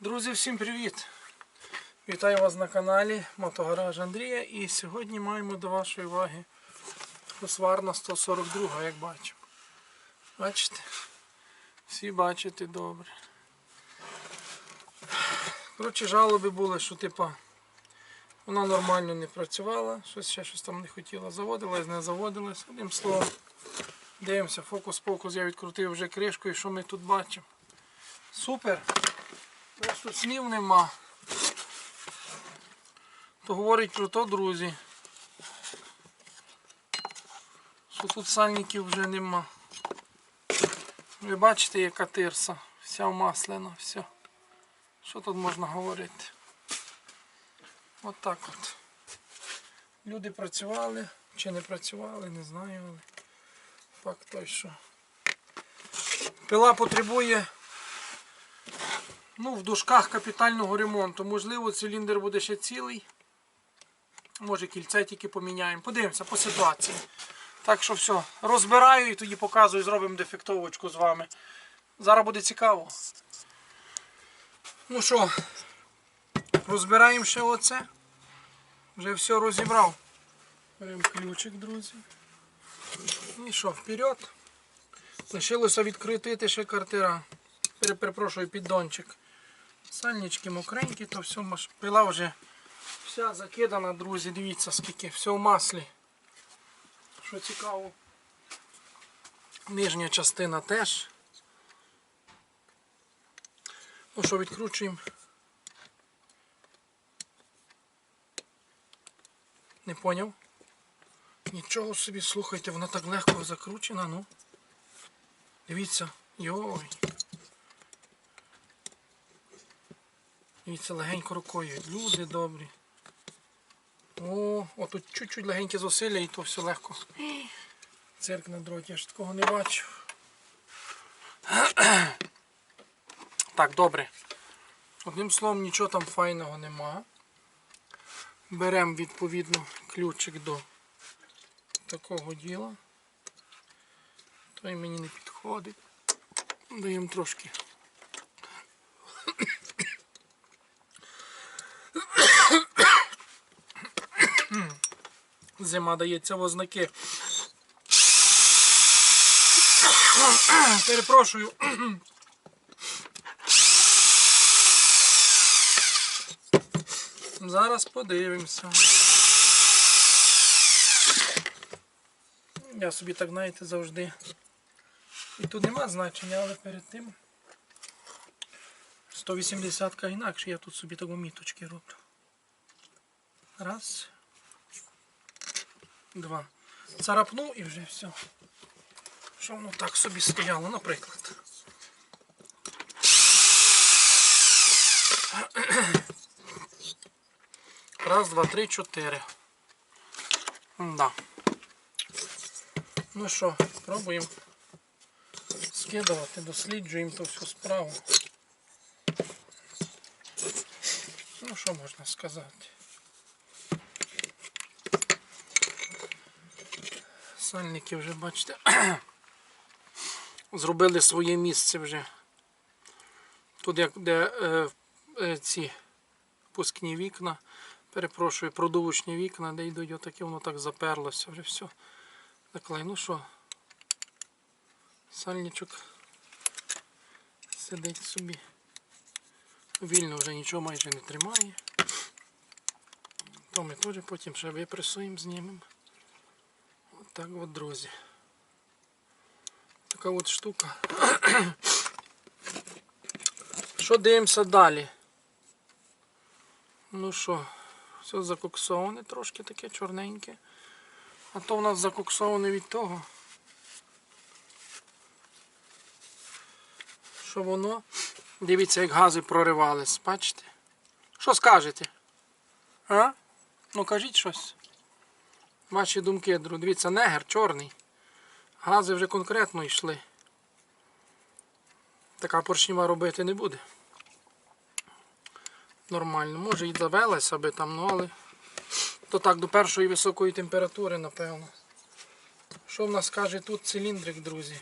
Друзі, всім привіт! Вітаю вас на каналі Мотогараж Андрія і сьогодні маємо до вашої уваги Husqvarna 142, як бачимо. Бачите? Всі бачите добре. Коротше, жалоби були, що типа вона нормально не працювала, щось ще щось там не хотіла, заводилась, не заводилась. Одним словом, дивимося, фокус-покус, я відкрутив вже кришку і що ми тут бачимо. Супер! Просто слів нема. То говорить про то, друзі. Що тут сальників вже нема. Ви бачите, яка тирса. Вся вмаслена, все. Що тут можна говорити? От от. Люди працювали чи не працювали, не знаю, але факт той, що пила потребує Ну, в дужках капітального ремонту. Можливо, циліндр буде ще цілий. Може кільце тільки поміняємо. Подивимося по ситуації. Так що все, розбираю і тоді показую, зробимо дефектовочку з вами. Зараз буде цікаво. Ну що, розбираємо ще оце. Вже все розібрав. Беремо ключик, друзі. І що, вперед. Лишилося відкрити ще картера. Перепрошую, піддончик. Сальнички мокренькі, то все пила вже вся закидана, друзі. Дивіться скільки, все в маслі. Що цікаво. Нижня частина теж. Ну що, відкручуємо. Не поняв? Нічого собі, слухайте, вона так легко закручена, ну. Дивіться. Йой. Дивіться, легенько рукою. Люди добрі. О, отут чуть-чуть легеньке зусилля і то все легко. Цирк на дроті, я ж такого не бачив. Так, добре. Одним словом, нічого там файного нема. Беремо відповідно ключик до такого діла. Той мені не підходить. Даємо трошки. Зима дається в ознаки. Перепрошую. Зараз подивимося. Я собі так, знаєте, завжди. І тут нема значення, але перед тим 180-ка інакше я тут собі таку міточки роблю. Раз. Два. Царапнув і вже все. Що воно так собі стояло, наприклад. Раз, два, три, чотири. Да. Ну що, пробуємо скидувати, досліджуємо ту всю справу. Ну, що можна сказати? Сальники вже, бачите, зробили своє місце вже. Тут як де е, е, ці пускні вікна, перепрошую, продувочні вікна, де йдуть отаке, воно так заперлося вже все. Наклей, ну що, сальничок сидить собі. Вільно вже нічого майже не тримає. То ми теж потім ще випресуємо, знімемо. Так от, друзі. Така от штука. Що дивимося далі? Ну що, все закоксоване, трошки таке чорненьке. А то в нас закоксоване від того. Що воно? Дивіться, як гази проривались, бачите? Що скажете? А? Ну кажіть щось. Ваші думки, друзі. Дивіться, негер чорний. Гази вже конкретно йшли. Така поршніва робити не буде. Нормально. Може і завелась аби там, ну але то так до першої високої температури, напевно. Що в нас каже тут циліндрик, друзі?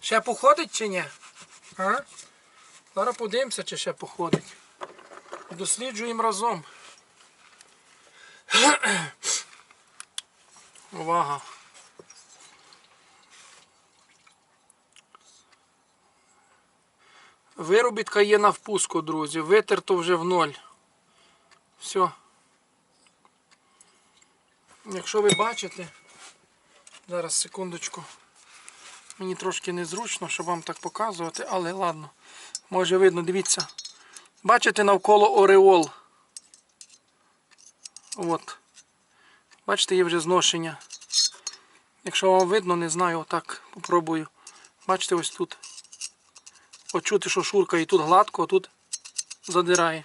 Ще походить чи ні? А? Зараз подивимося, чи ще походить. Досліджуємо разом. Увага. Виробітка є на впуску, друзі. Витерто вже в ноль. Все. Якщо ви бачите, зараз секундочку. Мені трошки незручно, щоб вам так показувати, але ладно. Може видно, дивіться. Бачите навколо ореол. От. Бачите, є вже зношення. Якщо вам видно, не знаю, отак попробую. Бачите, ось тут. От чути, що шурка і тут гладко, а тут задирає.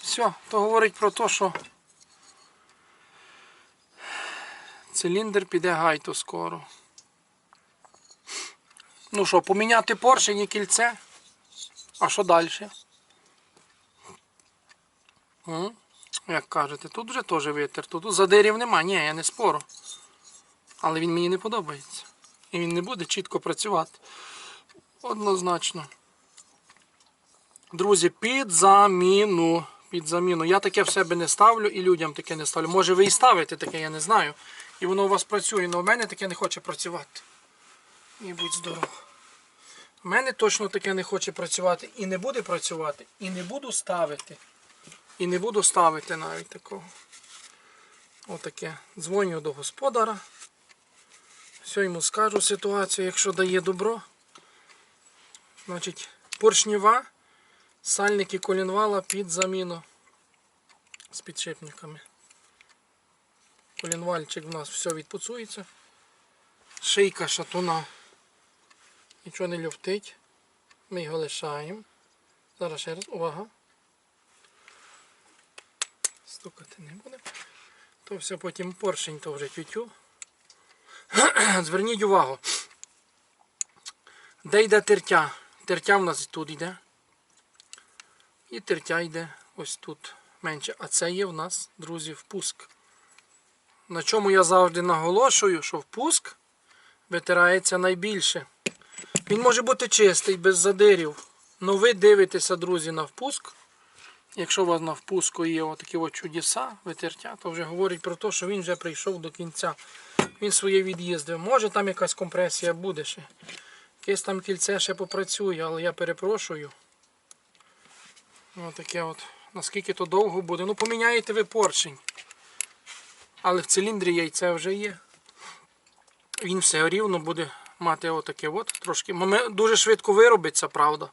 Все, то говорить про те, що циліндр піде гайто скоро. Ну що, поміняти поршень і кільце? А що далі? Як кажете, тут вже теж витерто. Тут задирів нема, ні, я не спору. Але він мені не подобається. І він не буде чітко працювати. Однозначно. Друзі, під заміну. Під заміну. Я таке в себе не ставлю і людям таке не ставлю. Може ви і ставите таке, я не знаю. І воно у вас працює, але в мене таке не хоче працювати. І будь здоров. У мене точно таке не хоче працювати і не буде працювати, і не буду ставити. І не буду ставити навіть такого. Отаке. Дзвоню до господара. Все йому скажу ситуацію, якщо дає добро. Значить, поршнева, сальники колінвала під заміну з підшипниками. Колінвальчик в нас все відпуцується. Шийка шатуна. Нічого не люфтить. Ми його лишаємо. Зараз ще раз, увага. Стукати не буде. То все потім поршень, то вже тютю. Зверніть увагу. Де йде тертя? Тертя в нас тут йде. І тертя йде ось тут менше. А це є в нас, друзі, впуск. На чому я завжди наголошую, що впуск витирається найбільше. Він може бути чистий, без задирів. Но ви дивитеся, друзі, на впуск. Якщо у вас на впуску є отакі от чудеса, витертя, то вже говорить про те, що він вже прийшов до кінця. Він своє від'їздив. Може там якась компресія буде ще. Якесь там кільце ще попрацює, але я перепрошую. Отаке от. Наскільки то довго буде. Ну поміняєте ви поршень. Але в циліндрі яйце вже є. Він все рівно буде мати отаке от трошки. Дуже швидко виробиться, правда.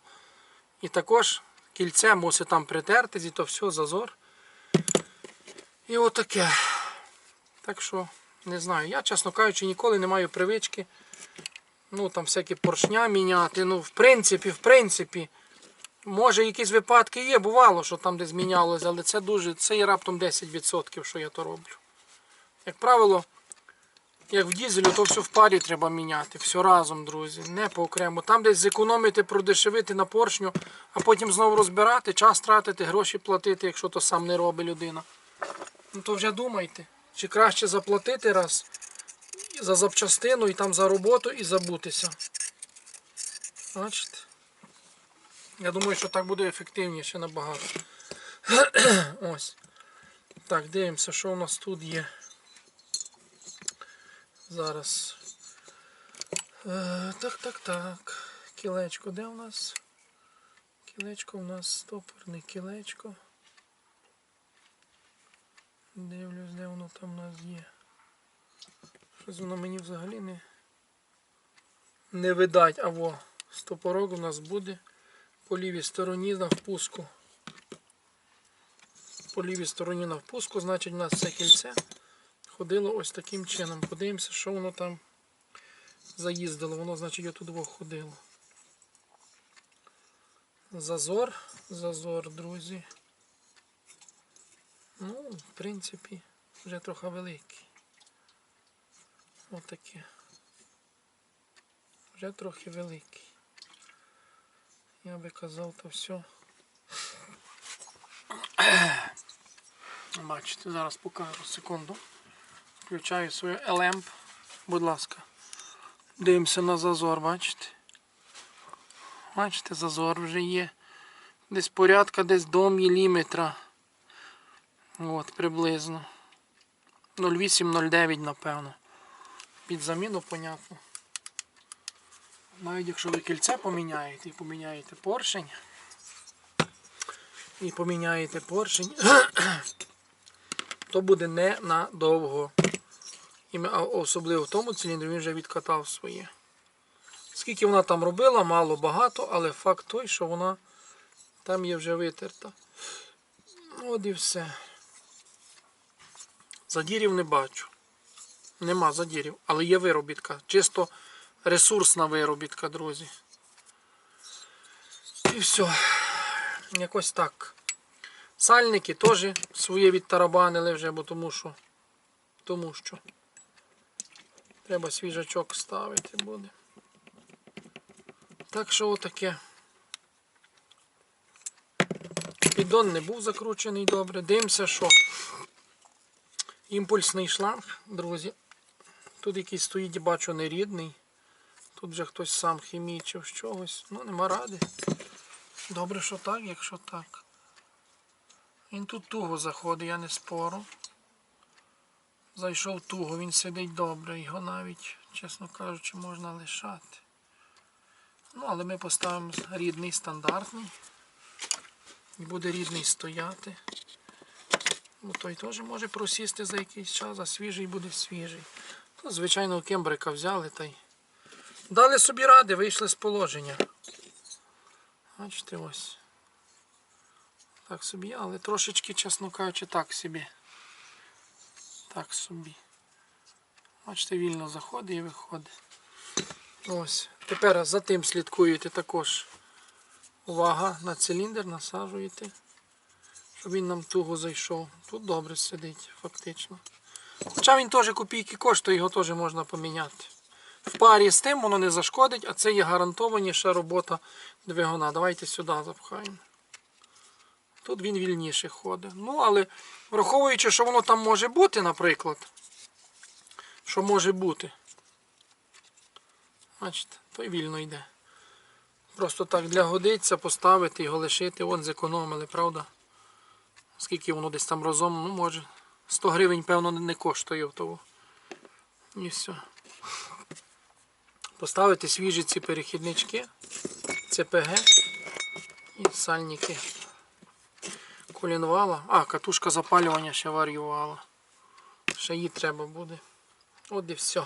І також кільце мусить там притертись, і то все, зазор. І отаке. Так що, не знаю. Я, чесно кажучи, ніколи не маю привички. Ну, там всякі поршня міняти. Ну, в принципі, в принципі. Може, якісь випадки є, бувало, що там десь мінялося, але це дуже, це є раптом 10%, що я то роблю. Як правило, як в дізелю, то все в парі треба міняти. Все разом, друзі, не по окремо. Там десь зекономити, продешевити на поршню, а потім знову розбирати, час тратити, гроші платити, якщо то сам не робить людина. Ну то вже думайте, чи краще заплатити раз за запчастину і там за роботу і забутися. Бачите? Я думаю, що так буде ефективніше набагато. Ось. Так, дивимося, що у нас тут є. Зараз. Е, так, так, так. Кілечко, де у нас? Кілечко у нас стопорне кілечко. Дивлюсь, де воно там у нас є. Щось воно мені взагалі не, не видать. А во, стопорок у нас буде по лівій стороні на впуску. По лівій стороні на впуску, значить у нас це кільце ходило ось таким чином. Подивимося, що воно там заїздило. Воно, значить, отут ходило. Зазор, зазор, друзі. Ну, в принципі, вже трохи великий. Отаке. Вже трохи великий. Я би казав, то все. Бачите, зараз покажу секунду. Включаю свою LM. Будь ласка. Дивимося на зазор, бачите? Бачите, зазор вже є. Десь порядка десь до міліметра. От, приблизно. 0,8-0,9, напевно. Під заміну, понятно. Навіть якщо ви кільце поміняєте і поміняєте поршень. І поміняєте поршень, то буде ненадовго. І ми- особливо в тому циліндрі він вже відкатав своє. Скільки вона там робила, мало багато, але факт той, що вона там є вже витерта. От і все. Задірів не бачу. Нема задірів, але є виробітка. Чисто ресурсна виробітка, друзі. І все. Якось так. Сальники теж своє відтарабанили вже, бо тому що. Тому що. Треба свіжачок ставити буде. Так що отаке. Піддон не був закручений добре. Дивимося, що імпульсний шланг, друзі. Тут якийсь стоїть, бачу, нерідний. Тут вже хтось сам хімічив з чогось. Ну, нема ради. Добре, що так, якщо так. Він тут туго заходить, я не спору. Зайшов туго, він сидить добре, його навіть, чесно кажучи, можна лишати. Ну, але ми поставимо рідний стандартний. І буде рідний стояти. Ну, той теж може просісти за якийсь час, а свіжий буде свіжий. То, звичайно, кембрика взяли та й дали собі ради, вийшли з положення. Бачите, ось. Так собі, але трошечки, чесно кажучи, так собі. Так собі. Бачите, вільно заходить і виходить. Ось. Тепер за тим слідкуєте також. Увага на циліндр, насаджуєте, щоб він нам туго зайшов. Тут добре сидить, фактично. Хоча він теж копійки коштує, його теж можна поміняти. В парі з тим воно не зашкодить, а це є гарантованіша робота двигуна. Давайте сюди запхаємо. Тут він вільніше ходить. Ну, але враховуючи, що воно там може бути, наприклад. Що може бути. Бачите, то й вільно йде. Просто так для годиться поставити його лишити. Вон зекономили, правда? Скільки воно десь там разом, ну може. 100 гривень, певно, не коштує в того. І все. Поставити свіжі ці перехіднички, ЦПГ і сальники. Колінвала. А, катушка запалювання ще варювала. Ще її треба буде. От і все.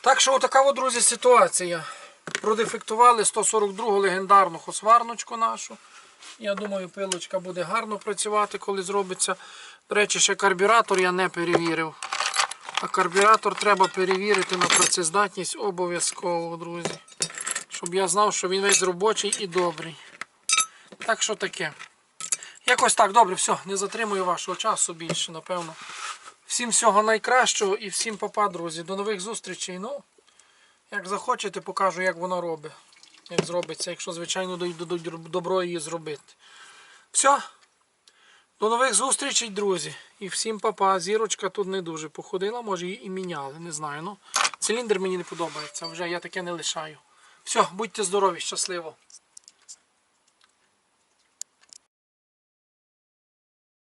Так що отака, от, друзі, ситуація. Продефектували 142-го легендарну хосварночку нашу. Я думаю, пилочка буде гарно працювати, коли зробиться. До речі, ще карбюратор я не перевірив. А карбюратор треба перевірити на працездатність обов'язково, друзі. Щоб я знав, що він весь робочий і добрий. Так що таке. Якось так, добре, все, не затримую вашого часу більше, напевно. Всім всього найкращого і всім папа, друзі. До нових зустрічей. Ну, як захочете, покажу, як воно робить. Як зробиться, якщо, звичайно, добро її зробити. Все. До нових зустрічей, друзі. І всім папа. Зірочка тут не дуже походила, може її і міняли, не знаю. Ну, циліндр мені не подобається, вже я таке не лишаю. Все, будьте здорові, щасливо.